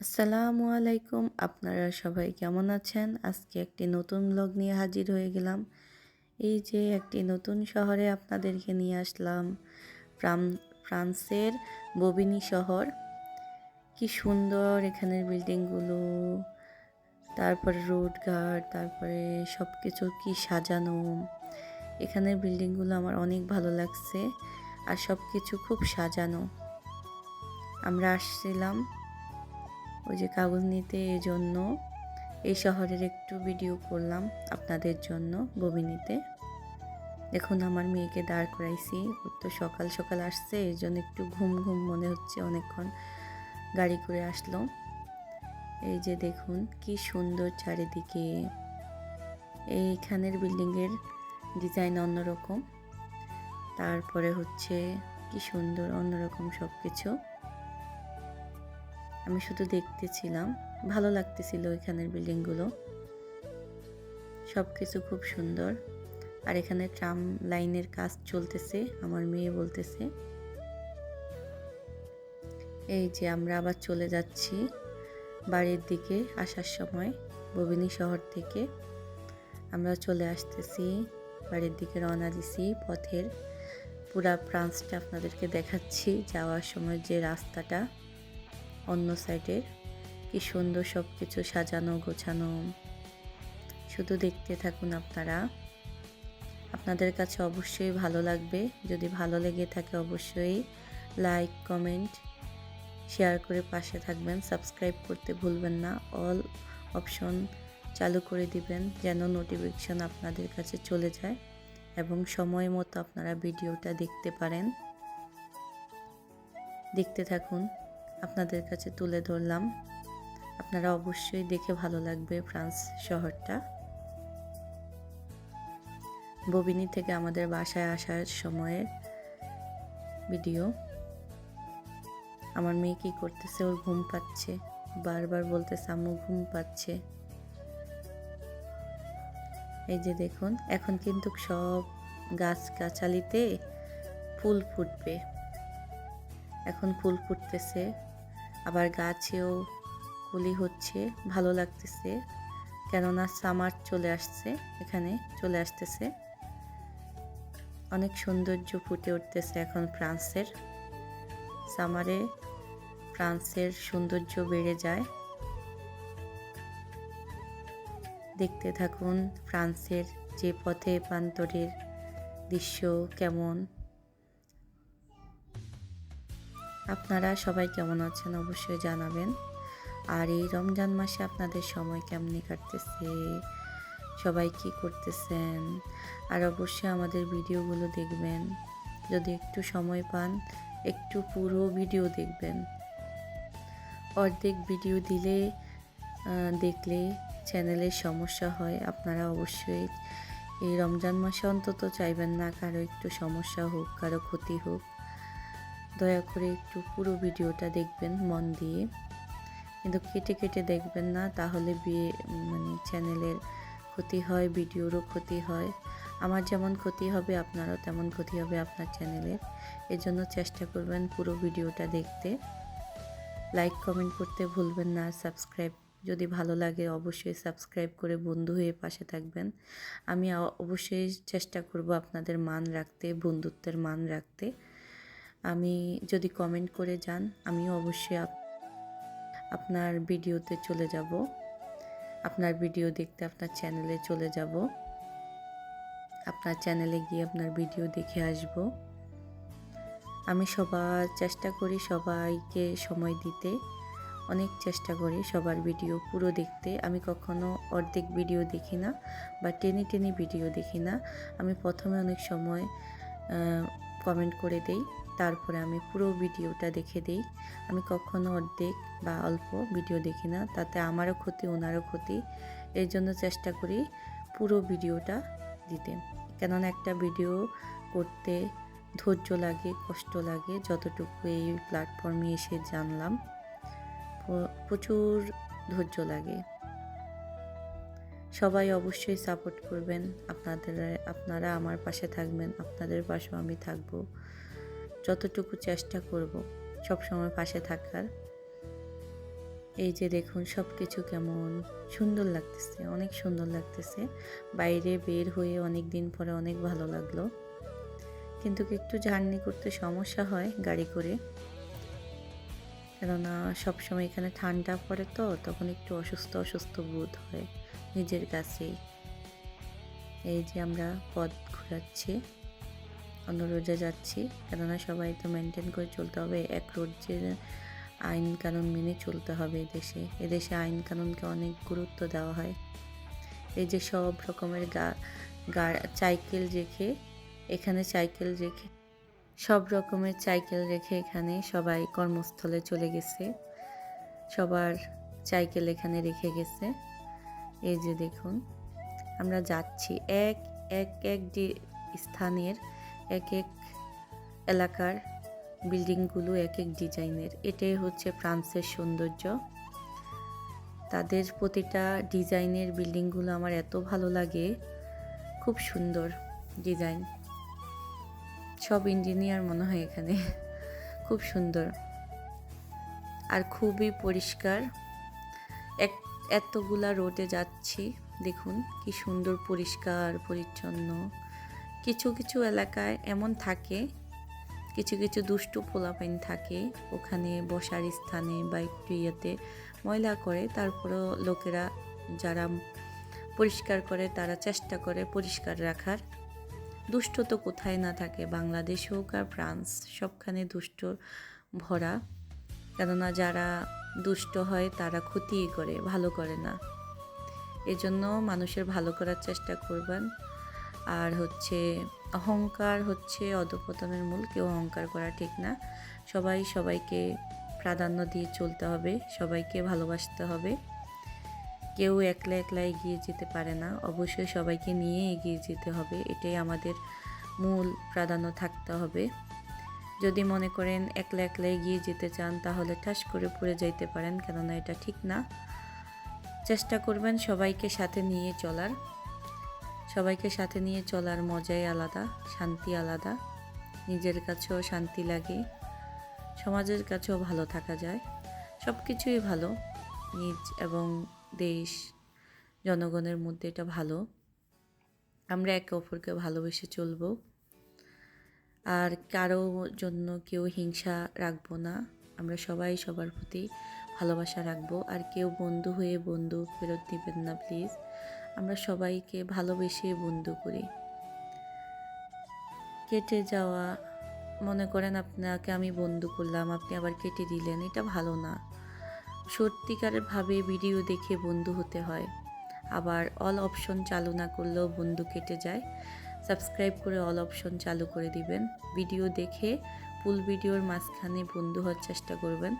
আসসালামু আলাইকুম। আপনারা সবাই কেমন আছেন? আজকে একটি নতুন ব্লগ নিয়ে হাজির হয়ে গেলাম। এই যে একটি নতুন শহরে আপনাদেরকে নিয়ে আসলাম ফ্রান্সের ববিনি শহর। কি সুন্দর এখানের বিল্ডিংগুলো, তারপরে রোডঘাট তারপরে সব কিছু কি সাজানো। এখানের বিল্ডিংগুলো আমার অনেক ভালো লাগছে, আর সব কিছু খুব সাজানো। আমরা আসছিলাম ওই যে কাগজ নিতে এই জন্য এই শহরের একটু ভিডিও করলাম আপনাদের জন্য ববিনিতে দেখুন, আমার মেয়েকে দাঁড় করাইছি। ও তো সকাল সকাল আসছে এই জন্য একটু ঘুম ঘুম মনে হচ্ছে অনেকক্ষণ। গাড়ি করে আসলো। এই যে দেখুন, কি সুন্দর চারিদিকে। এইখানের বিল্ডিংয়ের ডিজাইন অন্যরকম। তারপরে হচ্ছে কি সুন্দর অন্যরকম সব কিছু আমি শুধু দেখতেছিলাম। ভালো লাগতেছিল এখানের বিল্ডিংগুলো। সব কিছু খুব সুন্দর। আর এখানে ট্রাম লাইনের কাজ চলতেছে, আমার মেয়ে বলতেছে। এই যে আমরা আবার চলে যাচ্ছি বাড়ির দিকে আসার সময়, ববিনী শহর থেকে। আমরা চলে আসতেছি, বাড়ির দিকে রওনা দিছি, পথের পুরা ফ্রান্সটা আপনাদেরকে দেখাচ্ছি যাওয়ার সময় যে রাস্তাটা। অন্য সাইডে কি সুন্দর সব কিছু সাজানো, গোছানো। শুধু দেখতে থাকুন আপনারা। আপনাদের কাছে অবশ্যই ভালো লাগবে। যদি ভালো লেগে থাকে অবশ্যই লাইক, কমেন্ট, শেয়ার করে পাশে থাকবেন। সাবস্ক্রাইব করতে ভুলবেন না। অল অপশন চালু করে দিবেন যেন নোটিফিকেশন আপনাদের কাছে চলে যায় এবং সময় মতো আপনারা ভিডিওটা দেখতে পারেন। দেখতে থাকুন। আপনাদের কাছে তুলে ধরলাম। আপনারা অবশ্যই দেখে ভালো লাগবে ফ্রান্স শহরটা। ববিনি থেকে আমাদের বাসায় আসার সময়ের ভিডিও। আমার মেয়ে কি করতেছে? ওর ঘুম পাচ্ছে। বারবার বলতেছে, আম্মু, ঘুম পাচ্ছে। এই যে দেখুন, এখন কিন্তু সব গাছ গাছালিতে ফুল ফুটবে। এখন ফুল ফুটতেছে। আবার গাছেও কুলি হচ্ছে, ভালো লাগতেছে। কেননা সামার চলে আসছে, এখানে চলে আসতেছে। অনেক সৌন্দর্য ফুটে উঠতেছে এখন ফ্রান্সের। সামারে ফ্রান্সের সৌন্দর্য বেড়ে যায়। দেখতে থাকুন ফ্রান্সের যে পথে প্রান্তরের দৃশ্য কেমন। আপনারা সবাই কেমন আছেন অবশ্যই জানাবেন। আর এই রমজান মাসে আপনাদের সময় কেমনি কাটতেছে? সবাই কি করতেছেন? আর অবশ্যই আমাদের ভিডিওগুলো দেখবেন। যদি একটু সময় পান, একটু পুরো ভিডিও দেখবেন। অর্ধেক ভিডিও দিলে দেখলে চ্যানেলের সমস্যা হয়। আপনারা অবশ্যই এই রমজান মাসে অন্তত চাইবেন না কারও একটু সমস্যা হোক, কারও ক্ষতি হোক। দয়া করে একটু পুরো ভিডিওটা দেখবেন মন দিয়ে। কিন্তু কেটে কেটে দেখবেন না, তাহলে বিয়ে মানে চ্যানেলের ক্ষতি হয়, ভিডিওরও ক্ষতি হয়। আমার যেমন ক্ষতি হবে, আপনারও তেমন ক্ষতি হবে আপনার চ্যানেলের এর জন্য চেষ্টা করবেন পুরো ভিডিওটা দেখতে। লাইক, কমেন্ট করতে ভুলবেন না। সাবস্ক্রাইব যদি ভালো লাগে, অবশ্যই সাবস্ক্রাইব করে বন্ধু হয়ে পাশে থাকবেন। আমি অবশ্যই চেষ্টা করব আপনাদের মান রাখতে, বন্ধুত্বের মান রাখতে। আমি যদি কমেন্ট করে যান, আমিও অবশ্যই আপ- আপনার ভিডিওতে চলে যাব। আপনার ভিডিও দেখতে আপনার চ্যানেলে চলে যাব। আপনার চ্যানেলে গিয়ে আপনার ভিডিও দেখে আসব। আমি সবার চেষ্টা করি সবাইকে সময় দিতে। অনেক চেষ্টা করি সবার ভিডিও পুরো দেখতে। আমি কখনো অর্ধেক ভিডিও দেখি না বা টেনে টেনে ভিডিও দেখি না। আমি প্রথমে অনেক সময় কমেন্ট করে দেই। তারপরে আমি পুরো ভিডিওটা দেখে দেই। আমি কখনো অর্ধেক বা অল্প ভিডিও দেখি না, তাতে আমারও ক্ষতি, ওনারও ক্ষতি। এর জন্য চেষ্টা করি পুরো ভিডিওটা দিতে। কেননা একটা ভিডিও করতে ধৈর্য লাগে, কষ্ট লাগে, যতটুকু এই প্ল্যাটফর্মে এসে জানলাম প্রচুর ধৈর্য লাগে। সবাই অবশ্যই সাপোর্ট করবেন, আপনাদের, আপনারা আমার পাশে থাকবেন, আপনাদের পাশেও আমি থাকব। যতটুকু চেষ্টা করব সব সময় পাশে থাকার। এই যে দেখুন সব কিছু কেমন সুন্দর লাগতেছে, অনেক সুন্দর লাগতেছে। বাইরে বের হয়ে অনেক দিন পরে অনেক ভালো লাগল। কিন্তু একটু জার্নি করতে সমস্যা হয় গাড়ি করে। কেননা সবসময় এখানে ঠান্ডা পড়ে তো, তখন একটু অসুস্থ অসুস্থ বোধ হয় নিজের কাছেই। এই যে আমরা পথ ঘোরাচ্ছি। অন্য রোজে যাচ্ছি। কেননা সবাই তো মেনটেন করে চলতে হবে। এক যে আইন কানুন মেনে চলতে হবে এদেশে। এদেশে আইন কানুনকে অনেক গুরুত্ব দেওয়া হয়। এই যে সব রকমের গা সাইকেল রেখে, এখানে সাইকেল রেখে, সব রকমের সাইকেল রেখে এখানে সবাই কর্মস্থলে চলে গেছে। সবার সাইকেল এখানে রেখে গেছে। এই যে দেখুন, আমরা যাচ্ছি। এক এক এক ডি- স্থানের এক এক এলাকার বিল্ডিংগুলো এক এক ডিজাইনের। এটাই হচ্ছে ফ্রান্সের সৌন্দর্য। তাদের প্রতিটা ডিজাইনের বিল্ডিংগুলো আমার এত ভালো লাগে। খুব সুন্দর ডিজাইন। সব ইঞ্জিনিয়ার মনে হয় এখানে। খুব সুন্দর। আর খুবই পরিষ্কার। এক, এতগুলা রোডে যাচ্ছি, দেখুন কি সুন্দর পরিষ্কার, পরিচ্ছন্ন। কিছু কিছু এলাকায় এমন থাকে, কিছু কিছু দুষ্টু পোলাপাইন থাকে, ওখানে বসার স্থানে বা একটু ইয়েতে ময়লা করে, তারপরেও লোকেরা যারা পরিষ্কার করে তারা চেষ্টা করে পরিষ্কার রাখার। দুষ্ট তো কোথায় না থাকে, বাংলাদেশ হোক আর ফ্রান্স, সবখানে দুষ্ট ভরা। কেননা যারা দুষ্ট হয় তারা ক্ষতিই করে, ভালো করে না। এজন্য মানুষের ভালো করার চেষ্টা করবেন। আর হচ্ছে অহংকার হচ্ছে অধপতনের মূল, কেউ অহংকার করা ঠিক না। সবাই সবাইকে প্রাধান্য দিয়ে চলতে হবে, সবাইকে ভালোবাসতে হবে। কেউ একলা একলা এগিয়ে যেতে পারে না, অবশ্যই সবাইকে নিয়ে এগিয়ে যেতে হবে, এটাই আমাদের মূল প্রাধান্য থাকতে হবে। যদি মনে করেন একলা একলা এগিয়ে যেতে চান, তাহলে ঠাস করে পড়ে যাইতে পারেন, কেননা এটা ঠিক না। চেষ্টা করবেন সবাইকে সাথে নিয়ে চলার। সবাইকে সাথে নিয়ে চলার মজাই আলাদা, শান্তি আলাদা। নিজের কাছেও শান্তি লাগে, সমাজের কাছেও ভালো থাকা যায়। সব কিছুই ভালো, নিজ এবং দেশ, জনগণের মধ্যে এটা ভালো। আমরা একে অপরকে ভালোবেসে চলবো। আর কারও জন্য কেউ হিংসা রাখব না। আমরা সবাই সবার প্রতি ভালোবাসা রাখব। আর কেউ বন্ধু হয়ে বন্ধু ফেরত দিবেন না, প্লিজ। আমরা সবাইকে ভালোবেসে বন্ধু করি। কেটে যাওয়া, মনে করেন আপনাকে আমি বন্ধু করলাম, আপনি আবার কেটে দিলেন, এটা ভালো না। সত্যিকারভাবে ভিডিও দেখে বন্ধু হতে হয়। আবার অল অপশন চালু না করলেও বন্ধু কেটে যায়। সাবস্ক্রাইব করে অল অপশন চালু করে দিবেন। ভিডিও দেখে ফুল ভিডিওর মাঝখানে বন্ধু হওয়ার চেষ্টা করবেন।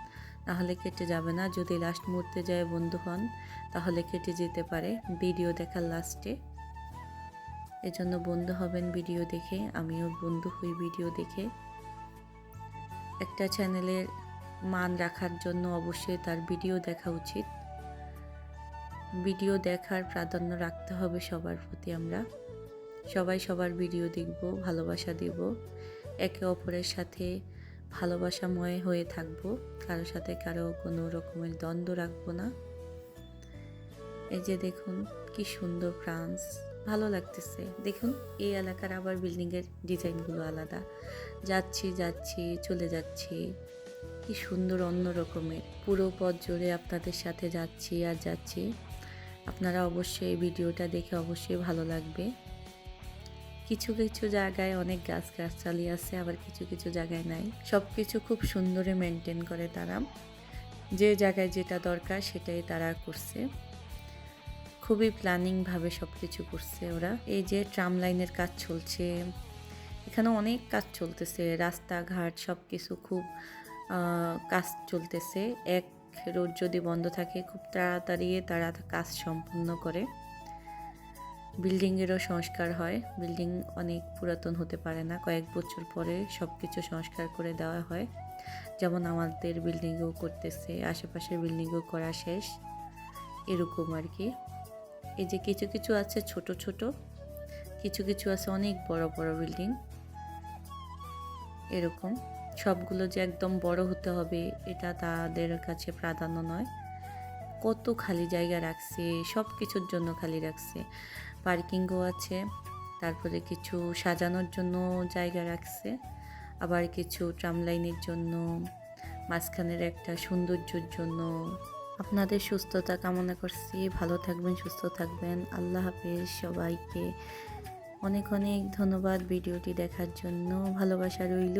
নাহলে কেটে যাবে না। যদি লাস্ট মুহূর্তে যায় বন্ধু হন, তাহলে কেটে যেতে পারে ভিডিও দেখার লাস্টে এজন্য বন্ধু হবেন ভিডিও দেখে, আমিও বন্ধু হই ভিডিও দেখে। একটা চ্যানেলের মান রাখার জন্য অবশ্যই তার ভিডিও দেখা উচিত। ভিডিও দেখার প্রাধান্য রাখতে হবে সবার প্রতি আমরা। সবাই সবার ভিডিও দেখব, ভালোবাসা দেব। একে অপরের সাথে ভালোবাসাময় হয়ে থাকব। কারও সাথে কারও কোনো রকমের দ্বন্দ্ব রাখব না। এই যে দেখুন, কি সুন্দর ফ্রান্স। ভালো লাগতেছে। দেখুন, এই এলাকার আবার বিল্ডিংয়ের ডিজাইনগুলো আলাদা। যাচ্ছি যাচ্ছি, চলে যাচ্ছি। কি সুন্দর, অন্য রকমের। পুরো পথ জুড়ে আপনাদের সাথে যাচ্ছি আর যাচ্ছি। আপনারা অবশ্যই এই ভিডিওটা দেখে অবশ্যই ভালো লাগবে। কিছু কিছু জায়গায় অনেক গাছ গাছালি আছে, আবার কিছু কিছু জায়গায় নাই। সব কিছু খুব সুন্দরে মেনটেন করে তারা। যে জায়গায় যেটা দরকার সেটাই তারা করছে। খুবই প্ল্যানিংভাবে সব কিছু করছে ওরা। এই যে ট্রাম লাইনের কাজ চলছে, এখানে অনেক কাজ চলতেছে। রাস্তাঘাট সব কিছু খুব কাজ চলতেছে। এক রোড যদি বন্ধ থাকে, খুব তাড়াতাড়ি তারা কাজ সম্পূর্ণ করে। বিল্ডিংয়েরও সংস্কার হয়। বিল্ডিং অনেক পুরাতন হতে পারে না। কয়েক বছর পরে সব কিছু সংস্কার করে দেওয়া হয়। যেমন আমাদের বিল্ডিংও করতেছে, আশেপাশের বিল্ডিংও করা শেষ। এরকম আর কি। এই যে কিছু কিছু আছে ছোট ছোট, কিছু কিছু আছে অনেক বড় বড় বিল্ডিং। এরকম। সবগুলো যে একদম বড় হতে হবে, এটা তাদের কাছে প্রাধান্য নয়। কত খালি জায়গা রাখছে সব কিছুর জন্য খালি রাখছে। পার্কিংও আছে। তারপরে কিছু সাজানোর জন্য জায়গা রাখছে। আবার কিছু ট্রাম লাইনের জন্য, মাঝখানের একটা সৌন্দর্যের জন্য। আপনাদের সুস্থতা কামনা করছি। ভালো থাকবেন, সুস্থ থাকবেন। আল্লাহ হাফেজ সবাইকে। অনেক অনেক ধন্যবাদ ভিডিওটি দেখার জন্য। ভালোবাসা রইল।